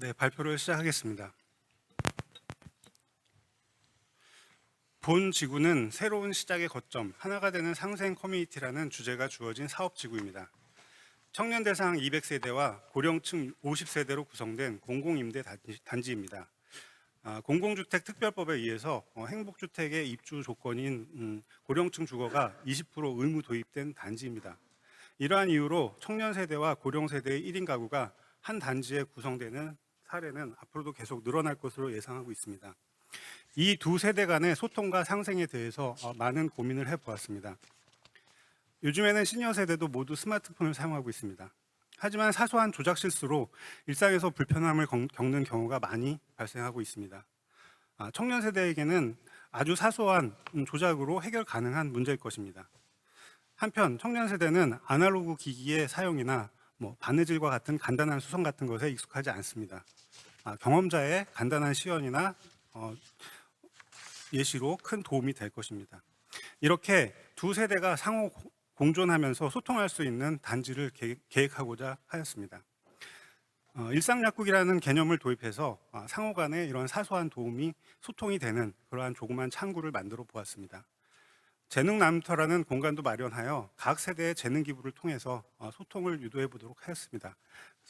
네, 발표를 시작하겠습니다. 본 지구는 새로운 시작의 거점, 하나가 되는 상생 커뮤니티라는 주제가 주어진 사업 지구입니다. 청년 대상 200세대와 고령층 50세대로 구성된 공공임대 단지- 단지입니다. 아, 공공주택 특별법에 의해서 어, 행복주택의 입주 조건인 음, 고령층 주거가 20% 의무 도입된 단지입니다. 이러한 이유로 청년 세대와 고령 세대의 1인 가구가 한 단지에 구성되는 사례는 앞으로도 계속 늘어날 것으로 예상하고 있습니다. 이 두 세대 간의 소통과 상생에 대해서 어, 많은 고민을 해보았습니다. 요즘에는 시니어 세대도 모두 스마트폰을 사용하고 있습니다. 하지만 사소한 조작 실수로 일상에서 불편함을 건- 겪는 경우가 많이 발생하고 있습니다. 아, 청년 세대에게는 아주 사소한 음, 조작으로 해결 가능한 문제일 것입니다. 한편 청년 세대는 아날로그 기기의 사용이나 뭐 바느질과 같은 간단한 수성 같은 것에 익숙하지 않습니다. 아, 경험자의 간단한 시연이나 어, 예시로 큰 도움이 될 것입니다. 이렇게 두 세대가 상호 고- 공존하면서 소통할 수 있는 단지를 계- 계획하고자 하였습니다. 어, 일상약국이라는 개념을 도입해서 아, 상호 간의 이런 사소한 도움이 소통이 되는 그러한 조그만 창구를 만들어 보았습니다. 재능 나눔터라는 공간도 마련하여 각 세대의 재능 기부를 통해서 어, 소통을 유도해 보도록 하였습니다.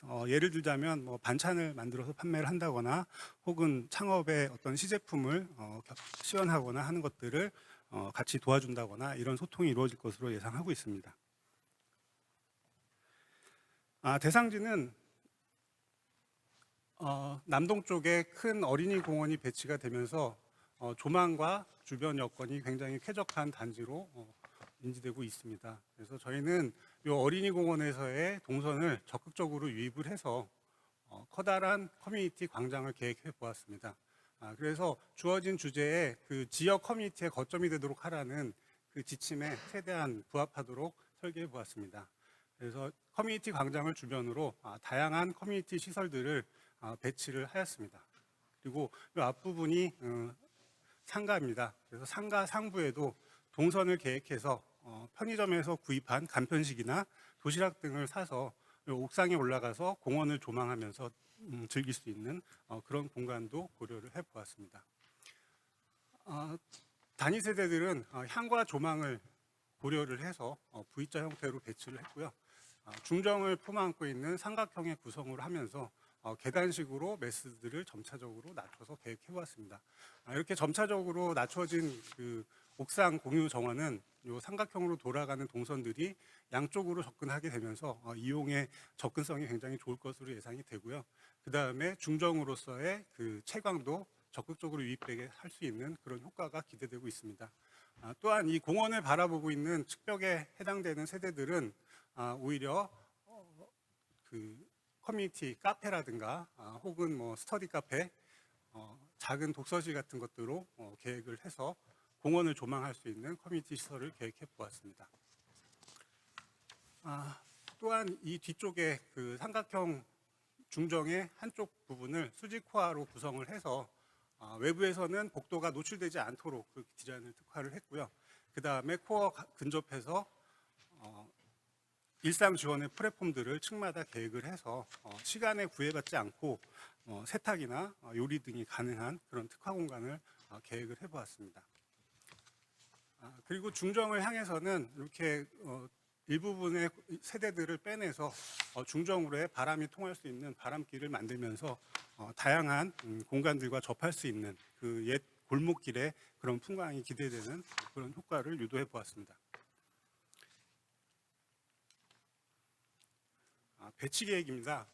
어, 예를 들자면 뭐 반찬을 만들어서 판매를 한다거나 혹은 창업의 어떤 시제품을 어, 겨- 시연하거나 하는 것들을 어, 같이 도와준다거나 이런 소통이 이루어질 것으로 예상하고 있습니다. 아, 대상지는 어, 남동 쪽에 큰 어린이 공원이 배치가 되면서 어, 조망과 주변 여건이 굉장히 쾌적한 단지로 어, 인지되고 있습니다. 그래서 저희는 이 어린이 공원에서의 동선을 적극적으로 유입을 해서 어, 커다란 커뮤니티 광장을 계획해 보았습니다. 아, 그래서 주어진 주제에 그 지역 커뮤니티의 거점이 되도록 하라는 그 지침에 최대한 부합하도록 설계해 보았습니다. 그래서 커뮤니티 광장을 주변으로 아, 다양한 커뮤니티 시설들을 아, 배치를 하였습니다. 그리고 이 앞부분이 어, 상가입니다. 그래서 상가 상부에도 동선을 계획해서 어, 편의점에서 구입한 간편식이나 도시락 등을 사서 이 옥상에 올라가서 공원을 조망하면서 음, 즐길 수 있는 어, 그런 공간도 고려를 해보았습니다. 어, 단위 세대들은 어, 향과 조망을 고려를 해서 어, V자 형태로 배치를 했고요. 어, 중정을 품안고 있는 삼각형의 구성을 하면서 어, 계단식으로 메스들을 점차적으로 낮춰서 계획해 보았습니다. 아, 이렇게 점차적으로 낮춰진 그 옥상 공유 정원은 이 삼각형으로 돌아가는 동선들이 양쪽으로 접근하게 되면서 어, 이용의 접근성이 굉장히 좋을 것으로 예상이 되고요. 그 다음에 중정으로서의 그 채광도 적극적으로 유입되게 할 수 있는 그런 효과가 기대되고 있습니다. 아, 또한 이 공원을 바라보고 있는 측벽에 해당되는 세대들은 아, 오히려 어, 그 커뮤니티 카페라든가 아, 혹은 뭐 스터디 카페, 어, 작은 독서실 같은 것들로 어, 계획을 해서 공원을 조망할 수 있는 커뮤니티 시설을 계획해 보았습니다. 아, 또한 이 뒤쪽에 그 삼각형 중정의 한쪽 부분을 수직화로 구성을 해서 아, 외부에서는 복도가 노출되지 않도록 그 디자인을 특화를 했고요. 그 다음에 코어 가- 근접해서 어, 일상 지원의 플랫폼들을 층마다 계획을 해서 어, 시간에 구애받지 않고 어, 세탁이나 어, 요리 등이 가능한 그런 특화 공간을 어, 계획을 해보았습니다. 아, 그리고 중정을 향해서는 이렇게 어, 일부분의 세대들을 빼내서 어, 중정으로의 바람이 통할 수 있는 바람길을 만들면서 어, 다양한 음, 공간들과 접할 수 있는 그 옛 골목길의 그런 풍광이 기대되는 그런 효과를 유도해 보았습니다. 배치 계획입니다.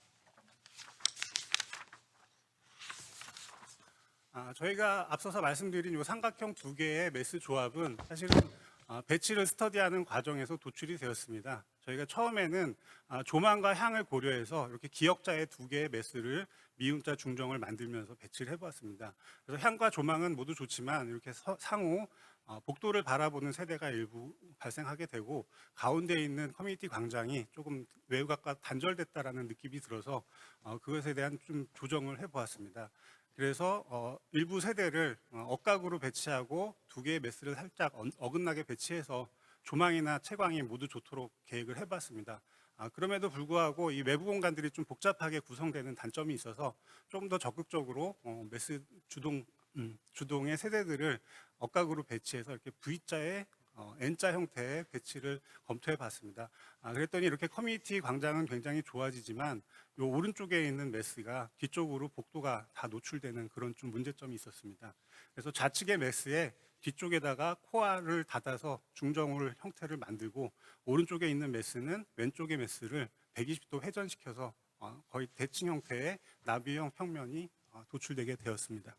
아, 저희가 앞서서 말씀드린 이 삼각형 두 개의 매스 조합은 사실은 아, 배치를 스터디하는 과정에서 도출이 되었습니다. 저희가 처음에는 아, 조망과 향을 고려해서 이렇게 기역자의 두 개의 매스를 미음자 중정을 만들면서 배치를 해보았습니다. 그래서 향과 조망은 모두 좋지만 이렇게 서- 상호 어, 복도를 바라보는 세대가 일부 발생하게 되고 가운데 있는 커뮤니티 광장이 조금 외곽과 단절됐다라는 느낌이 들어서 어, 그것에 대한 좀 조정을 해보았습니다. 그래서 어, 일부 세대를 어, 억각으로 배치하고 두 개의 매스를 살짝 어, 어긋나게 배치해서 조망이나 채광이 모두 좋도록 계획을 해봤습니다. 아, 그럼에도 불구하고 이 외부 공간들이 좀 복잡하게 구성되는 단점이 있어서 좀 더 적극적으로 어, 메스 주동 음, 주동의 세대들을 억각으로 배치해서 이렇게 V자의 어, N자 형태의 배치를 검토해 봤습니다. 아, 그랬더니 이렇게 커뮤니티 광장은 굉장히 좋아지지만 요 오른쪽에 있는 메스가 뒤쪽으로 복도가 다 노출되는 그런 좀 문제점이 있었습니다. 그래서 좌측의 메스에 뒤쪽에다가 코어를 닫아서 중정홀 형태를 만들고 오른쪽에 있는 메스는 왼쪽의 메스를 120도 회전시켜서 어, 거의 대칭 형태의 나비형 평면이 어, 도출되게 되었습니다.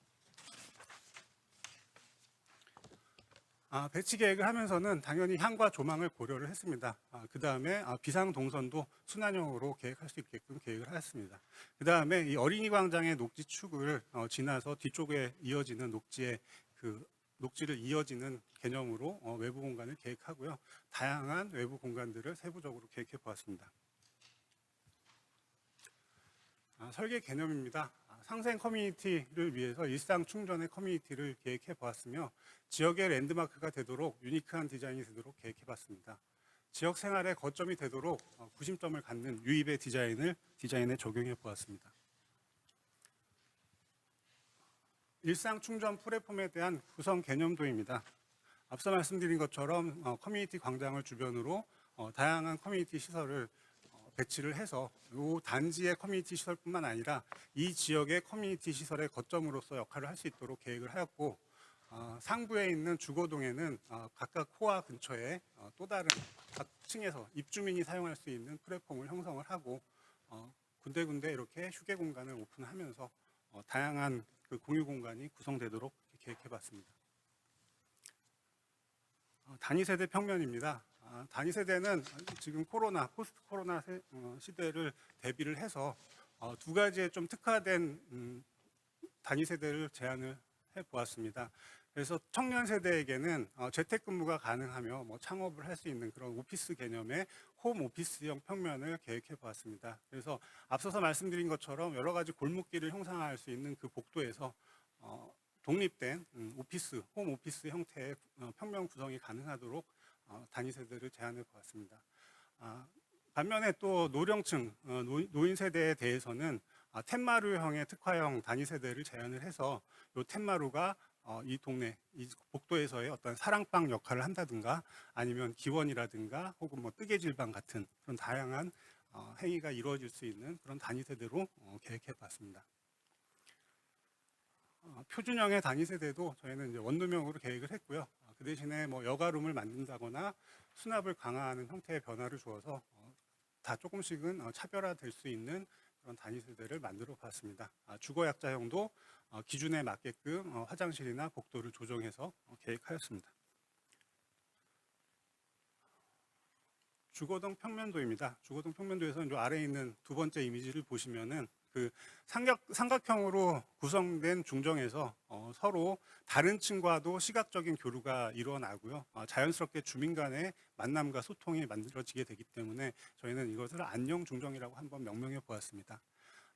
아, 배치 계획을 하면서는 당연히 향과 조망을 고려를 했습니다. 그 다음에 비상 동선도 순환형으로 계획할 수 있게끔 계획을 하였습니다. 그 다음에 이 어린이 광장의 녹지 축을 어, 지나서 뒤쪽에 이어지는 녹지의 그 녹지를 이어지는 개념으로 어, 외부 공간을 계획하고요. 다양한 외부 공간들을 세부적으로 계획해 보았습니다. 아, 설계 개념입니다. 아, 상생 커뮤니티를 위해서 일상 충전의 커뮤니티를 계획해 보았으며 지역의 랜드마크가 되도록 유니크한 디자인이 되도록 계획해 봤습니다. 지역 생활의 거점이 되도록 어, 구심점을 갖는 유입의 디자인을 디자인에 적용해 보았습니다. 일상 충전 플랫폼에 대한 구성 개념도입니다. 앞서 말씀드린 것처럼 어, 커뮤니티 광장을 주변으로 어, 다양한 커뮤니티 시설을 어, 배치를 해서 이 단지의 커뮤니티 시설뿐만 아니라 이 지역의 커뮤니티 시설의 거점으로서 역할을 할 수 있도록 계획을 하였고 어, 상부에 있는 주거동에는 어, 각각 코아 근처에 어, 또 다른 각 층에서 입주민이 사용할 수 있는 플랫폼을 형성을 하고 어, 군데군데 이렇게 휴게 공간을 오픈하면서 어, 다양한 그 공유 공간이 구성되도록 계획해 봤습니다. 어, 단위 세대 평면입니다. 아, 단위 세대는 지금 코로나, 포스트 코로나 세- 어, 시대를 대비를 해서 어, 두 가지의 좀 특화된 음, 단위 세대를 제안을 해 보았습니다. 그래서 청년 세대에게는 어, 재택근무가 가능하며 뭐 창업을 할 수 있는 그런 오피스 개념의 홈 오피스형 평면을 계획해 보았습니다. 그래서 앞서서 말씀드린 것처럼 여러 가지 골목길을 형상화할 수 있는 그 복도에서 어, 독립된 음, 오피스, 홈 오피스 형태의 어, 평면 구성이 가능하도록 어, 단위 세대를 제안해 보았습니다. 아, 반면에 또 노령층, 어, 노- 노인 세대에 대해서는 아, 텐마루형의 특화형 단위 세대를 제안을 해서 이 텐마루가 어, 이 동네, 이 복도에서의 어떤 사랑방 역할을 한다든가 아니면 기원이라든가 혹은 뭐 뜨개질방 같은 그런 다양한 어, 행위가 이루어질 수 있는 그런 단위 세대로 어, 계획해 봤습니다. 어, 표준형의 단위 세대도 저희는 이제 원룸형으로 계획을 했고요. 어, 그 대신에 뭐 여가룸을 만든다거나 수납을 강화하는 형태의 변화를 주어서 어, 다 조금씩은 어, 차별화될 수 있는 그런 단위 세대를 만들어 봤습니다. 아, 주거 약자형도 어, 기준에 맞게끔 어, 화장실이나 복도를 조정해서 어, 계획하였습니다. 주거동 평면도입니다. 주거동 평면도에서는 이 아래에 있는 두 번째 이미지를 보시면은 그 삼각, 삼각형으로 구성된 중정에서 어, 서로 다른 층과도 시각적인 교류가 일어나고요. 어, 자연스럽게 주민 간의 만남과 소통이 만들어지게 되기 때문에 저희는 이것을 안녕 중정이라고 한번 명명해 보았습니다.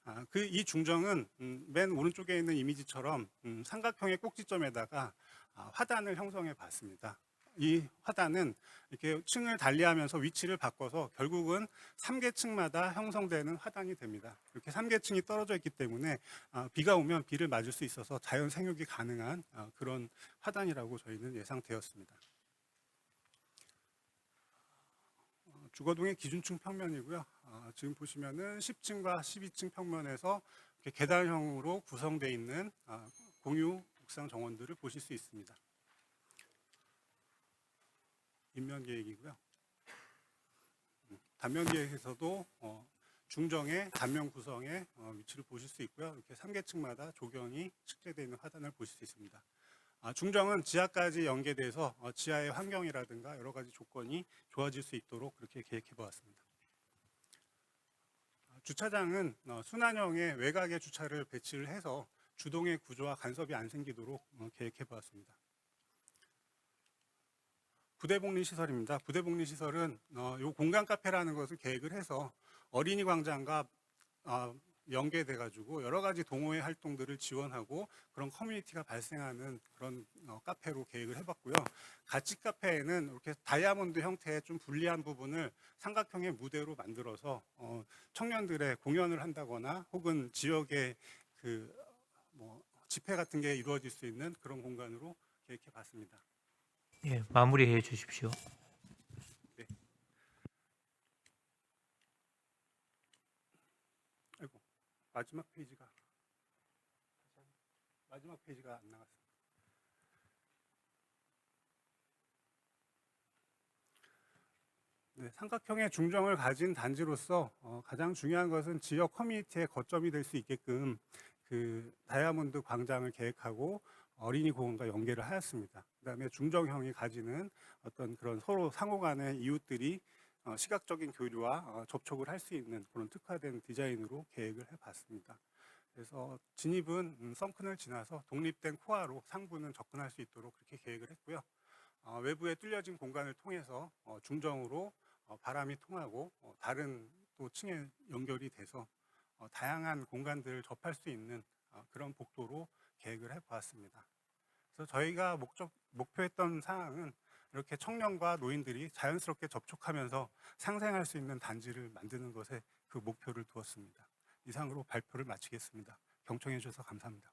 아, 그 이 중정은 음, 맨 오른쪽에 있는 이미지처럼 음, 삼각형의 꼭지점에다가 아, 화단을 형성해 봤습니다. 이 화단은 이렇게 층을 달리하면서 위치를 바꿔서 결국은 3계층마다 형성되는 화단이 됩니다. 이렇게 3계층이 떨어져 있기 때문에 아, 비가 오면 비를 맞을 수 있어서 자연 생육이 가능한 아, 그런 화단이라고 저희는 예상되었습니다. 어, 주거동의 기준층 평면이고요. 아, 지금 보시면은 10층과 12층 평면에서 계단형으로 구성되어 있는 아, 공유 옥상 정원들을 보실 수 있습니다. 인면 계획이고요. 음, 단면 계획에서도 어, 중정의 단면 구성의 어, 위치를 보실 수 있고요. 이렇게 3계층마다 조경이 축제되어 있는 화단을 보실 수 있습니다. 아, 중정은 지하까지 연계돼서 어, 지하의 환경이라든가 여러 가지 조건이 좋아질 수 있도록 그렇게 계획해 보았습니다. 아, 주차장은 어, 순환형의 외곽에 주차를 배치를 해서 주동의 구조와 간섭이 안 생기도록 어, 계획해 보았습니다. 부대복리 시설입니다. 부대복리 시설은 어, 요 공간 카페라는 것을 계획을 해서 어린이 광장과 어, 연계돼 가지고 여러 가지 동호회 활동들을 지원하고 그런 커뮤니티가 발생하는 그런 어, 카페로 계획을 해봤고요. 가치 카페에는 이렇게 다이아몬드 형태의 좀 불리한 부분을 삼각형의 무대로 만들어서 어, 청년들의 공연을 한다거나 혹은 지역의 그뭐 집회 같은 게 이루어질 수 있는 그런 공간으로 계획해 봤습니다. 예, 마무리해 주십시오. 아이고 마지막 페이지가 마지막 페이지가 안 나갔습니다. 네, 삼각형의 중정을 가진 단지로서 어, 가장 중요한 것은 지역 커뮤니티의 거점이 될 수 있게끔 그 다이아몬드 광장을 계획하고 어린이 공원과 연계를 하였습니다. 그다음에 중정형이 가지는 어떤 그런 서로 상호 간의 이웃들이 어, 시각적인 교류와 어, 접촉을 할 수 있는 그런 특화된 디자인으로 계획을 해봤습니다. 그래서 진입은 음, 썬큰을 지나서 독립된 코아로 상부는 접근할 수 있도록 그렇게 계획을 했고요. 어, 외부에 뚫려진 공간을 통해서 어, 중정으로 어, 바람이 통하고 어, 다른 또 층에 연결이 돼서 어, 다양한 공간들을 접할 수 있는 어, 그런 복도로 계획을 해보았습니다. 그래서 저희가 목적, 목표했던 사항은 이렇게 청년과 노인들이 자연스럽게 접촉하면서 상생할 수 있는 단지를 만드는 것에 그 목표를 두었습니다. 이상으로 발표를 마치겠습니다. 경청해 주셔서 감사합니다.